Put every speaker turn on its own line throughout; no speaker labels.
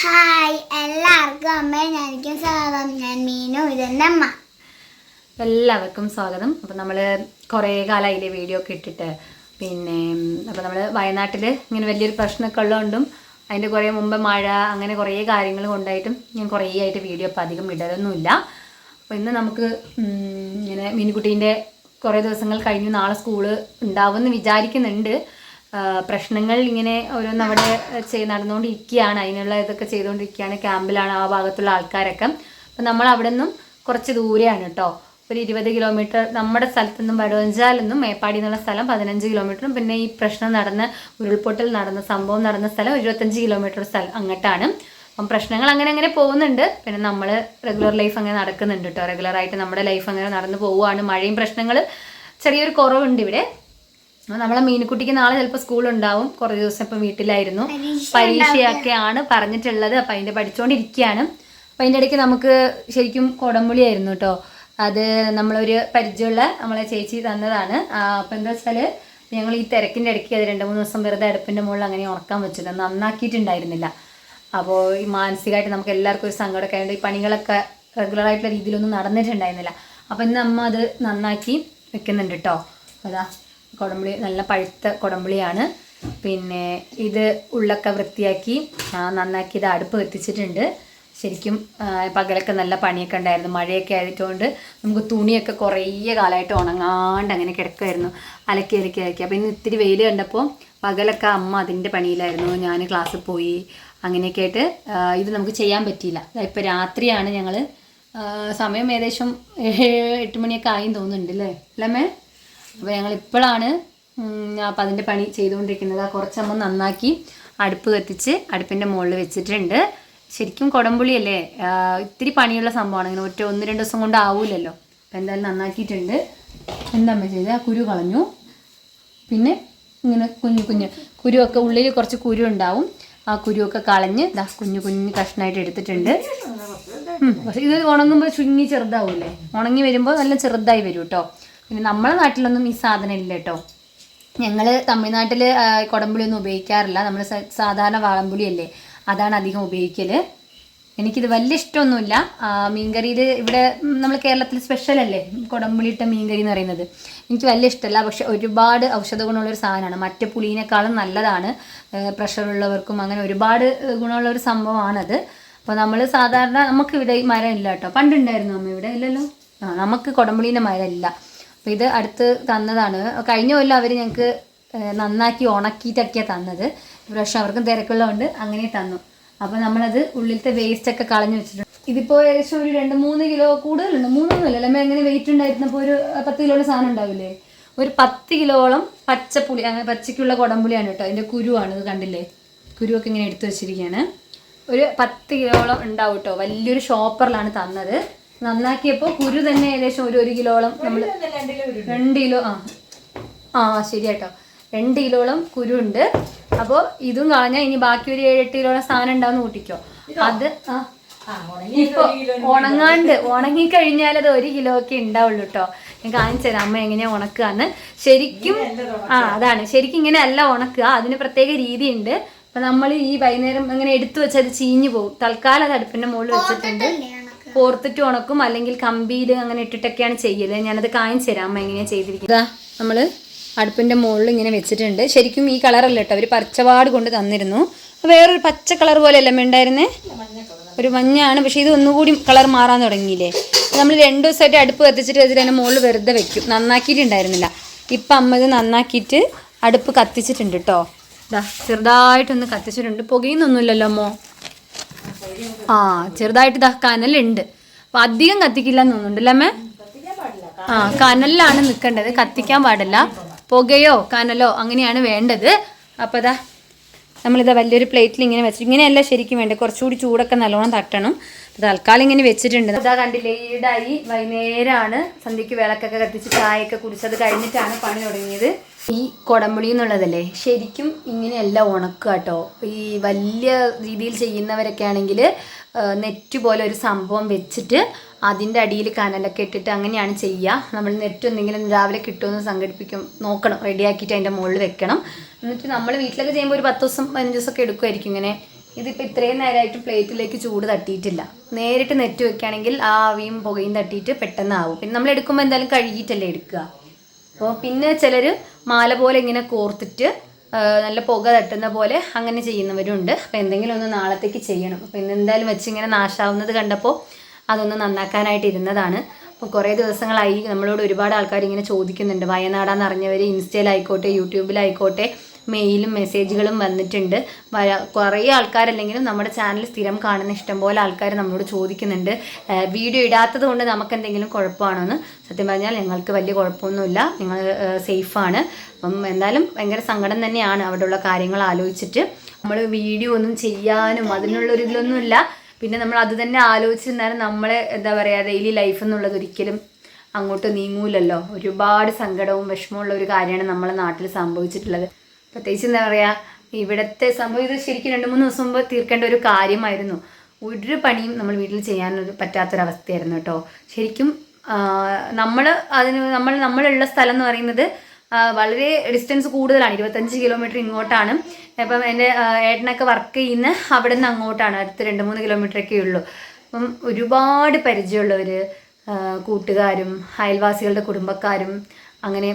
Hi എല്ലാവർക്കും അമ്മയും ഞാനിക്കും സ്വാഗതം. ഞാൻ മീനു ഇതെന്റെ അമ്മ.
എല്ലാവർക്കും സ്വാഗതം. അപ്പോൾ നമ്മൾ കുറേ കാലമായില്ലേ വീഡിയോ ഒക്കെ ഇട്ടിട്ട്. പിന്നെ അപ്പോൾ നമ്മൾ വയനാട്ടിൽ ഇങ്ങനെ വലിയൊരു പ്രശ്നമൊക്കെ ഉള്ളതുകൊണ്ടും അതിന്റെ കുറേ മുമ്പ് മഴ അങ്ങനെ കുറേ കാര്യങ്ങൾ കൊണ്ടായിട്ടും ഞാൻ കുറേ ആയിട്ട് വീഡിയോ അപ്പോൾ അധികം ഇടലൊന്നുമില്ല. അപ്പോൾ ഇന്ന് നമുക്ക് ഇങ്ങനെ മീനുകുട്ടീന്റെ കുറേ ദിവസങ്ങൾ കഴിഞ്ഞ് നാളെ സ്കൂൾ ഉണ്ടാവുമെന്ന് വിചാരിക്കുന്നുണ്ട്. പ്രശ്നങ്ങൾ ഇങ്ങനെ ഓരോന്ന് അവിടെ ചെയ്ത് നടന്നുകൊണ്ടിരിക്കുകയാണ്. അതിനുള്ള ഇതൊക്കെ ചെയ്തുകൊണ്ടിരിക്കുകയാണ്. ക്യാമ്പിലാണ് ആ ഭാഗത്തുള്ള ആൾക്കാരൊക്കെ. അപ്പം നമ്മൾ അവിടെ നിന്നും കുറച്ച് ദൂരെയാണ് കേട്ടോ. ഒരു ഇരുപത് കിലോമീറ്റർ നമ്മുടെ സ്ഥലത്തു നിന്നും വടവഞ്ചാൽ നിന്നും മേപ്പാടി എന്നുള്ള സ്ഥലം പതിനഞ്ച് കിലോമീറ്ററും. പിന്നെ ഈ പ്രശ്നം നടന്ന ഉരുൾപൊട്ടൽ നടന്ന സംഭവം നടന്ന സ്ഥലം എഴുപത്തഞ്ച് കിലോമീറ്റർ സ്ഥലം അങ്ങോട്ടാണ്. അപ്പം പ്രശ്നങ്ങൾ അങ്ങനെ അങ്ങനെ പോകുന്നുണ്ട്. പിന്നെ നമ്മൾ റെഗുലർ ലൈഫ് അങ്ങനെ നടക്കുന്നുണ്ട് കേട്ടോ. റെഗുലറായിട്ട് നമ്മുടെ ലൈഫ് അങ്ങനെ നടന്നു പോവുകയാണ്. മഴയും പ്രശ്നങ്ങൾ ചെറിയൊരു കുറവുണ്ട് ഇവിടെ. നമ്മളെ മീനുക്കുട്ടിക്ക് നാളെ ചിലപ്പോൾ സ്കൂൾ ഉണ്ടാവും. കുറേ ദിവസം ഇപ്പം വീട്ടിലായിരുന്നു. പരീക്ഷയൊക്കെയാണ് പറഞ്ഞിട്ടുള്ളത്. അപ്പം അതിന്റെ പഠിച്ചുകൊണ്ടിരിക്കുകയാണ് അപ്പം അതിന്റെ ഇടയ്ക്ക് നമുക്ക് ശരിക്കും കുടംപുളിയായിരുന്നു കേട്ടോ അത് നമ്മളൊരു പരിചയമുള്ള നമ്മളെ ചേച്ചി തന്നതാണ്. അപ്പം എന്താ വെച്ചാൽ ഞങ്ങൾ ഈ തിരക്കിന്റെ ഇടയ്ക്ക് അത് രണ്ട് മൂന്ന് ദിവസം വെറുതെ അടുപ്പിന്റെ മുകളിൽ അങ്ങനെ ഉറക്കാൻ വെച്ചത്. നന്നാക്കിയിട്ടുണ്ടായിരുന്നില്ല. അപ്പോൾ ഈ മാനസികമായിട്ട് നമുക്ക് എല്ലാവർക്കും ഒരു സങ്കടമൊക്കെ ആയതുകൊണ്ട് ഈ പണികളൊക്കെ റെഗുലറായിട്ടുള്ള രീതിയിലൊന്നും നടന്നിട്ടുണ്ടായിരുന്നില്ല. അപ്പം ഇന്ന് അമ്മ അത് നന്നാക്കി വെക്കുന്നുണ്ട് കേട്ടോ അതാ. കുടംപുളി നല്ല പഴുത്ത കുടംപുളിയാണ് പിന്നെ ഇത് ഉള്ളൊക്കെ വൃത്തിയാക്കി നന്നാക്കി ഇത് അടുപ്പ് കത്തിച്ചിട്ടുണ്ട്. ശരിക്കും പകലൊക്കെ നല്ല പണിയൊക്കെ ഉണ്ടായിരുന്നു. മഴയൊക്കെ ആയതുകൊണ്ട് നമുക്ക് തുണിയൊക്കെ കുറേ കാലമായിട്ട് ഉണങ്ങാണ്ട് അങ്ങനെ കിടക്കുമായിരുന്നു അലക്കി അലക്കി അലക്കി. അപ്പോൾ ഇന്ന് ഇത്തിരി വെയിൽ കണ്ടപ്പോൾ പകലൊക്കെ അമ്മ അതിന്റെ പണിയിലായിരുന്നു. ഞാൻ ക്ലാസ്സിൽ പോയി. അങ്ങനെയൊക്കെ ആയിട്ട് ഇത് നമുക്ക് ചെയ്യാൻ പറ്റിയില്ല. ഇപ്പോൾ രാത്രിയാണ് ഞങ്ങൾ സമയം ഏകദേശം എട്ട് മണിയൊക്കെ ആയി തോന്നുന്നുണ്ട് അല്ലേ? അല്ലമ്മേ അപ്പോൾ ഞങ്ങൾ ഇപ്പോഴാണ് അപ്പം അതിന്റെ പണി ചെയ്തുകൊണ്ടിരിക്കുന്നത്. ആ കുറച്ചമ്മ നന്നാക്കി അടുപ്പ് കത്തിച്ച് അടുപ്പിന്റെ മുകളിൽ വെച്ചിട്ടുണ്ട്. ശരിക്കും കുടംപുളിയല്ലേ? ഇത്തിരി പണിയുള്ള സംഭവമാണ്. ഇങ്ങനെ ഒറ്റ ഒന്ന് രണ്ട് ദിവസം കൊണ്ട് ആവൂലല്ലോ. അപ്പം എന്തായാലും നന്നാക്കിയിട്ടുണ്ട്. എന്താ അമ്മ ചെയ്തത് ആ കുരു കളഞ്ഞു. പിന്നെ ഇങ്ങനെ കുഞ്ഞു കുഞ്ഞ് കുരുവൊക്കെ ഉള്ളിൽ കുറച്ച് കുരു ഉണ്ടാവും. ആ കുരുവൊക്കെ കളഞ്ഞ് ദാ കുഞ്ഞു കുഞ്ഞു കഷ്ണമായിട്ട് എടുത്തിട്ടുണ്ട്. ഇത് ഉണങ്ങുമ്പോൾ ചുങ്ങി ചെറുതാവൂലേ? ഉണങ്ങി വരുമ്പോൾ നല്ല ചെറുതായി വരും കേട്ടോ പിന്നെ നമ്മളെ നാട്ടിലൊന്നും ഈ സാധനം ഇല്ല കേട്ടോ ഞങ്ങൾ തമിഴ്നാട്ടിൽ കൊടമ്പുളി ഒന്നും ഉപയോഗിക്കാറില്ല നമ്മൾ സാധാരണ വാളംപുളിയല്ലേ അതാണ് അധികം ഉപയോഗിക്കൽ എനിക്കിത് വലിയ ഇഷ്ടമൊന്നുമില്ല. മീൻകറിയിൽ ഇവിടെ നമ്മൾ കേരളത്തിൽ സ്പെഷ്യൽ അല്ലേ കുടംപുളിയിട്ട മീൻകറി എന്ന് പറയുന്നത്. എനിക്ക് വലിയ ഇഷ്ടമല്ല. പക്ഷെ ഒരുപാട് ഔഷധ ഗുണമുള്ളൊരു സാധനമാണ്. മറ്റ് പുളിയിനേക്കാളും നല്ലതാണ്. പ്രഷറുള്ളവർക്കും അങ്ങനെ ഒരുപാട് ഗുണമുള്ള ഒരു സംഭവമാണത്. അപ്പോൾ നമ്മൾ സാധാരണ നമുക്കിവിടെ മരം ഇല്ല കേട്ടോ. പണ്ടുണ്ടായിരുന്നു അമ്മ. ഇവിടെ ഇല്ലല്ലോ? ആ നമുക്ക് കുടംപുളീന്റെ മരം ഇല്ല അപ്പോൾ ഇത് അടുത്ത് തന്നതാണ്. കഴിഞ്ഞ കൊല്ലം അവർ ഞങ്ങൾക്ക് നന്നാക്കി ഉണക്കിയിട്ടൊക്കെയാണ് തന്നത്. പ്രാവശ്യം അവർക്കും തിരക്കുള്ളതുകൊണ്ട് അങ്ങനെ തന്നു. അപ്പോൾ നമ്മളത് ഉള്ളിലത്തെ വേസ്റ്റ് ഒക്കെ കളഞ്ഞു വെച്ചിട്ടുണ്ട്. ഇതിപ്പോൾ ഏകദേശം ഒരു രണ്ട് മൂന്ന് കിലോ കൂടുതലുണ്ട്. മൂന്നൊന്നുമില്ല അല്ലേ? എങ്ങനെ വെയിറ്റ് ഉണ്ടായിരുന്നപ്പോൾ ഒരു പത്ത് കിലോയുടെ സാധനം ഉണ്ടാവില്ലേ? ഒരു പത്ത് കിലോളം പച്ചപ്പുളി അങ്ങനെ പച്ചയ്ക്കുള്ള കുടംപുളിയാണ് കേട്ടോ. അതിന്റെ കുരുവാണ്. ഇത് കണ്ടില്ലേ? കുരുവൊക്കെ ഇങ്ങനെ എടുത്തു വെച്ചിരിക്കുകയാണ് ഒരു പത്ത് കിലോളം ഉണ്ടാവും കേട്ടോ. വലിയൊരു ഷോപ്പറിലാണ് തന്നത്. നന്നാക്കിയപ്പോൾ കുരു തന്നെ ഏകദേശം ഒരു ഒരു കിലോളം നമ്മൾ രണ്ട് കിലോ ആ. ആ ശരി കേട്ടോ രണ്ട് കിലോളം കുരു ഉണ്ട്. അപ്പോൾ ഇതും കളഞ്ഞാൽ ഇനി ബാക്കി ഒരു ഏഴെട്ട് കിലോളം സാധനം ഉണ്ടാവുന്ന കൂട്ടിക്കോ. അത് ആ. ഇപ്പൊ ഉണങ്ങാണ്ട് ഉണങ്ങി കഴിഞ്ഞാൽ അത് ഒരു കിലോ ഒക്കെ ഉണ്ടാവുള്ളൂ കേട്ടോ ഞാൻ കാണിച്ചു തരാം അമ്മ എങ്ങനെയാ ഉണക്കുകയെന്ന് ശരിക്കും ആ അതാണ്. ശരിക്കും ഇങ്ങനെ അല്ല ഉണക്കുക. അതിന് പ്രത്യേക രീതിയുണ്ട്. അപ്പൊ നമ്മൾ ഈ വൈകുന്നേരം അങ്ങനെ എടുത്തു വെച്ചാൽ അത് ചീഞ്ഞു പോകും തൽക്കാലം അത് അടുപ്പിന്റെ മുകളിൽ വെച്ചിട്ടുണ്ട്. കോർത്തിട്ട് ഉണക്കും അല്ലെങ്കിൽ കമ്പിയിൽ അങ്ങനെ ഇട്ടിട്ടൊക്കെയാണ് ചെയ്യൽ. ഞാനത് കാണിച്ചു തരാം. അമ്മ എങ്ങനെയാ ചെയ്തിരിക്കുന്നത്. നമ്മൾ അടുപ്പിന്റെ മുകളിൽ ഇങ്ങനെ വെച്ചിട്ടുണ്ട്. ശരിക്കും ഈ കളറല്ല കേട്ടോ. അവർ പച്ചപാട് കൊണ്ട് തന്നിരുന്നു. വേറൊരു പച്ച കളർ പോലെയല്ല ഉണ്ടായിരുന്നേ? ഒരു മഞ്ഞാണ്. പക്ഷേ ഇത് ഒന്നുകൂടി കളർ മാറാൻ തുടങ്ങിയില്ലേ. നമ്മൾ രണ്ട് ദിവസമായിട്ട് അടുപ്പ് കത്തിച്ചിട്ട് അതിൽ തന്നെ മുകളിൽ വെറുതെ വെക്കും. നന്നാക്കിയിട്ടുണ്ടായിരുന്നില്ല. ഇപ്പം അമ്മ ഇത് നന്നാക്കിയിട്ട് അടുപ്പ് കത്തിച്ചിട്ടുണ്ട് കേട്ടോ. ഇതാ ചെറുതായിട്ടൊന്ന് കത്തിച്ചിട്ടുണ്ട്. പുകയുന്നൊന്നുമില്ലല്ലോ അമ്മോ. ആ ചെറുതായിട്ട് ഇതാ കനലുണ്ട്. അപ്പൊ അധികം കത്തിക്കില്ല എന്ന് തോന്നുന്നുണ്ടല്ലേ അമ്മേ? ആ കനലിലാണ് നിൽക്കേണ്ടത്. കത്തിക്കാൻ പാടില്ല. പുകയോ കനലോ അങ്ങനെയാണ് വേണ്ടത്. അപ്പോൾ ഇതാ നമ്മളിതാ വലിയൊരു പ്ലേറ്റിൽ ഇങ്ങനെ വെച്ചു ഇങ്ങനെയല്ല ശരിക്കും വേണ്ടത്. കുറച്ചുകൂടി ചൂടൊക്കെ നല്ലോണം തട്ടണം. തൽക്കാലം ഇങ്ങനെ വെച്ചിട്ടുണ്ട്. ഇതാ കണ്ടില്ലേ ഈടായി വൈകുന്നേരമാണ് സന്ധ്യക്ക് വിളക്കൊക്കെ കത്തിച്ച് ചായയൊക്കെ കുടിച്ചത് കഴിഞ്ഞിട്ടാണ് പണി തുടങ്ങിയത്. ഈ കൊടമ്പുളി എന്നുള്ളതല്ലേ? ശരിക്കും ഇങ്ങനെയല്ല ഉണക്കുക കേട്ടോ ഈ വലിയ രീതിയിൽ ചെയ്യുന്നവരൊക്കെ ആണെങ്കിൽ നെറ്റ് പോലെ ഒരു സംഭവം വെച്ചിട്ട് അതിന്റെ അടിയിൽ കനലൊക്കെ ഇട്ടിട്ട് അങ്ങനെയാണ് ചെയ്യുക. നമ്മൾ നെറ്റ് എന്തെങ്കിലും രാവിലെ കിട്ടുമെന്ന് സംഘടിപ്പിക്കും നോക്കണം റെഡിയാക്കിയിട്ട് അതിന്റെ മുകളിൽ വെക്കണം. എന്നിട്ട് നമ്മൾ വീട്ടിലൊക്കെ ചെയ്യുമ്പോൾ ഒരു പത്ത് ദിവസം പതിനഞ്ച് ദിവസമൊക്കെ എടുക്കുമായിരിക്കും ഇങ്ങനെ. ഇതിപ്പോൾ ഇത്രയും നേരമായിട്ട് പ്ലേറ്റിലേക്ക് ചൂട് തട്ടിയിട്ടില്ല. നേരിട്ട് നെറ്റ് വെക്കുകയാണെങ്കിൽ ആ ആവിയും പുകയും തട്ടിയിട്ട് പെട്ടെന്ന് ആവും പിന്നെ നമ്മൾ എടുക്കുമ്പോൾ എന്തായാലും കഴുകിയിട്ടല്ലേ എടുക്കുക. അപ്പോൾ പിന്നെ ചിലർ മാല പോലെ ഇങ്ങനെ കോർത്തിട്ട് നല്ല പുക തട്ടുന്ന പോലെ അങ്ങനെ ചെയ്യുന്നവരുണ്ട്. അപ്പോൾ എന്തെങ്കിലും ഒന്ന് നാളത്തേക്ക് ചെയ്യണം. അപ്പോൾ ഇന്ന് എന്തായാലും വെച്ച് ഇങ്ങനെ നാശാവുന്നത് കണ്ടപ്പോൾ അതൊന്ന് നന്നാക്കാനായിട്ട് ഇരുന്നതാണ്. അപ്പോൾ കുറേ ദിവസങ്ങളായി നമ്മളോട് ഒരുപാട് ആൾക്കാർ ഇങ്ങനെ ചോദിക്കുന്നുണ്ട്. വയനാടാന്ന് അറിഞ്ഞവർ ഇൻസ്റ്റയിലായിക്കോട്ടെ യൂട്യൂബിലായിക്കോട്ടെ മെയിലും മെസ്സേജുകളും വന്നിട്ടുണ്ട്. കുറേ ആൾക്കാരല്ലെങ്കിലും നമ്മുടെ ചാനൽ സ്ഥിരം കാണുന്ന ഇഷ്ടംപോലെ ആൾക്കാർ നമ്മളോട് ചോദിക്കുന്നുണ്ട്. വീഡിയോ ഇടാത്തത് കൊണ്ട് നമുക്ക് എന്തെങ്കിലും കുഴപ്പമാണോ എന്ന് സത്യം പറഞ്ഞാൽ ഞങ്ങൾക്ക് വലിയ കുഴപ്പമൊന്നുമില്ല. നിങ്ങൾ സേഫാണ്. അപ്പം എന്തായാലും ഭയങ്കര സങ്കടം തന്നെയാണ് അവിടെയുള്ള കാര്യങ്ങൾ ആലോചിച്ചിട്ട്. നമ്മൾ വീഡിയോ ഒന്നും ചെയ്യാനും അതിനുള്ള ഒരു ഇതിലൊന്നുമില്ല പിന്നെ നമ്മൾ അത് തന്നെ ആലോചിച്ചിരുന്നാലും നമ്മളെ എന്താ പറയുക ഡെയിലി ലൈഫ് എന്നുള്ളത് ഒരിക്കലും അങ്ങോട്ട് നീങ്ങൂലല്ലോ. ഒരുപാട് സങ്കടവും വിഷമമുള്ള ഒരു കാര്യമാണ് നമ്മളെ നാട്ടിൽ സംഭവിച്ചിട്ടുള്ളത്. പ്രത്യേകിച്ച് എന്താ പറയുക ഇവിടുത്തെ സംഭവം ഇത് ശരിക്കും രണ്ട് മൂന്ന് ദിവസം മുമ്പ് തീർക്കേണ്ട ഒരു കാര്യമായിരുന്നു. ഒരു പണിയും നമ്മൾ വീട്ടിൽ ചെയ്യാനൊരു പറ്റാത്തൊരവസ്ഥയായിരുന്നു കേട്ടോ. ശരിക്കും നമ്മൾ അതിന് നമ്മൾ നമ്മളുള്ള സ്ഥലം എന്ന് പറയുന്നത് വളരെ ഡിസ്റ്റൻസ് കൂടുതലാണ്. ഇരുപത്തഞ്ച് കിലോമീറ്റർ ഇങ്ങോട്ടാണ്. അപ്പം എന്റെ ഏട്ടനൊക്കെ വർക്ക് ചെയ്യുന്ന അവിടെ നിന്ന് അങ്ങോട്ടാണ്. അടുത്ത് രണ്ട് മൂന്ന് കിലോമീറ്റർ ഒക്കെ ഉള്ളൂ. അപ്പം ഒരുപാട് പരിചയമുള്ളവർ കൂട്ടുകാരും അയൽവാസികളുടെ കുടുംബക്കാരും അങ്ങനെ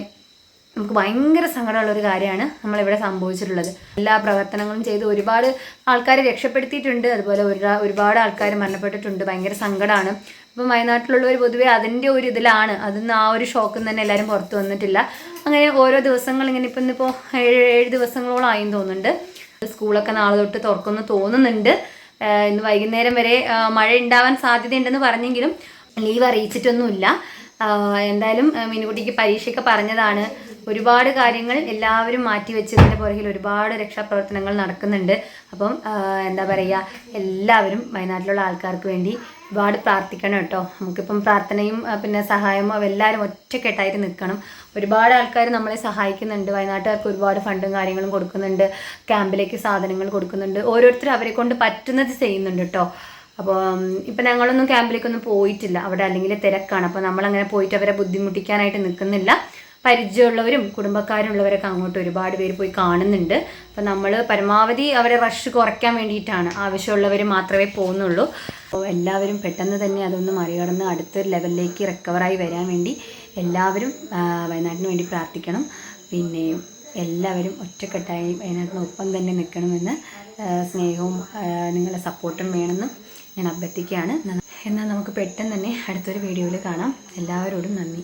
നമുക്ക് ഭയങ്കര സങ്കടമുള്ള ഒരു കാര്യമാണ് നമ്മളിവിടെ സംഭവിച്ചിട്ടുള്ളത്. എല്ലാ പ്രവർത്തനങ്ങളും ചെയ്ത് ഒരുപാട് ആൾക്കാരെ രക്ഷപ്പെടുത്തിയിട്ടുണ്ട്. അതുപോലെ ഒരുപാട് ആൾക്കാർ മരണപ്പെട്ടിട്ടുണ്ട്. ഭയങ്കര സങ്കടമാണ് ഇപ്പം വയനാട്ടിലുള്ളവർ പൊതുവേ അതിന്റെ ഒരു ഇതിലാണ്. അതിന്ന് ആ ഒരു ഷോക്കിൽ നിന്ന് തന്നെ എല്ലാവരും പുറത്തു വന്നിട്ടില്ല. അങ്ങനെ ഓരോ ദിവസങ്ങൾ ഇങ്ങനെ ഇപ്പം ഇന്നിപ്പോൾ ഏഴ് ഏഴ് ദിവസങ്ങളോളം ആയി തോന്നുന്നുണ്ട്. സ്കൂളൊക്കെ നാളെ തൊട്ട് തുറക്കുമെന്ന് തോന്നുന്നുണ്ട്. ഇന്ന് വൈകുന്നേരം വരെ മഴ ഉണ്ടാവാൻ സാധ്യതയുണ്ടെന്ന് പറഞ്ഞെങ്കിലും ലീവ് അറിയിച്ചിട്ടൊന്നുമില്ല. എന്തായാലും മീനുകുട്ടിക്ക് പരീക്ഷയൊക്കെ പറഞ്ഞതാണ്. ഒരുപാട് കാര്യങ്ങൾ എല്ലാവരും മാറ്റി വെച്ചതിന്റെ പുറകിൽ ഒരുപാട് രക്ഷാപ്രവർത്തനങ്ങൾ നടക്കുന്നുണ്ട്. അപ്പം എന്താ പറയുക എല്ലാവരും വയനാട്ടിലുള്ള ആൾക്കാർക്ക് വേണ്ടി ഒരുപാട് പ്രാർത്ഥിക്കണം കേട്ടോ. നമുക്കിപ്പം പ്രാർത്ഥനയും പിന്നെ സഹായവും എല്ലാവരും ഒറ്റക്കെട്ടായിട്ട് നിൽക്കണം. ഒരുപാട് ആൾക്കാർ നമ്മളെ സഹായിക്കുന്നുണ്ട്. വയനാട്ടുകാർക്ക് ഒരുപാട് ഫണ്ടും കാര്യങ്ങളും കൊടുക്കുന്നുണ്ട്. ക്യാമ്പിലേക്ക് സാധനങ്ങൾ കൊടുക്കുന്നുണ്ട്. ഓരോരുത്തർ അവരെ കൊണ്ട് പറ്റുന്നത് ചെയ്യുന്നുണ്ട് കേട്ടോ. അപ്പോൾ ഇപ്പം ഞങ്ങളൊന്നും ക്യാമ്പിലേക്കൊന്നും പോയിട്ടില്ല. അവിടെ അല്ലെങ്കിൽ തിരക്കാണ്. അപ്പോൾ നമ്മളങ്ങനെ പോയിട്ട് അവരെ ബുദ്ധിമുട്ടിക്കാനായിട്ട് നിൽക്കുന്നില്ല. പരിചയമുള്ളവരും കുടുംബക്കാരും ഉള്ളവരൊക്കെ അങ്ങോട്ട് ഒരുപാട് പേര് പോയി കാണുന്നുണ്ട്. അപ്പം നമ്മൾ പരമാവധി അവരെ റഷ് കുറയ്ക്കാൻ വേണ്ടിയിട്ടാണ് ആവശ്യമുള്ളവർ മാത്രമേ പോകുന്നുള്ളൂ. അപ്പോൾ എല്ലാവരും പെട്ടെന്ന് തന്നെ അതൊന്ന് മറികടന്ന് അടുത്തൊരു ലെവലിലേക്ക് റിക്കവറായി വരാൻ വേണ്ടി എല്ലാവരും വയനാട്ടിന് വേണ്ടി പ്രാർത്ഥിക്കണം. പിന്നെ എല്ലാവരും ഒറ്റക്കെട്ടായി വയനാട്ടിന് ഒപ്പം തന്നെ നിൽക്കണമെന്ന് സ്നേഹവും നിങ്ങളുടെ സപ്പോർട്ടും വേണമെന്നും ഞാൻ അഭ്യർത്ഥിക്കുകയാണ്. എന്നാൽ നമുക്ക് പെട്ടെന്ന് തന്നെ അടുത്തൊരു വീഡിയോയിൽ കാണാം. എല്ലാവരോടും നന്ദി.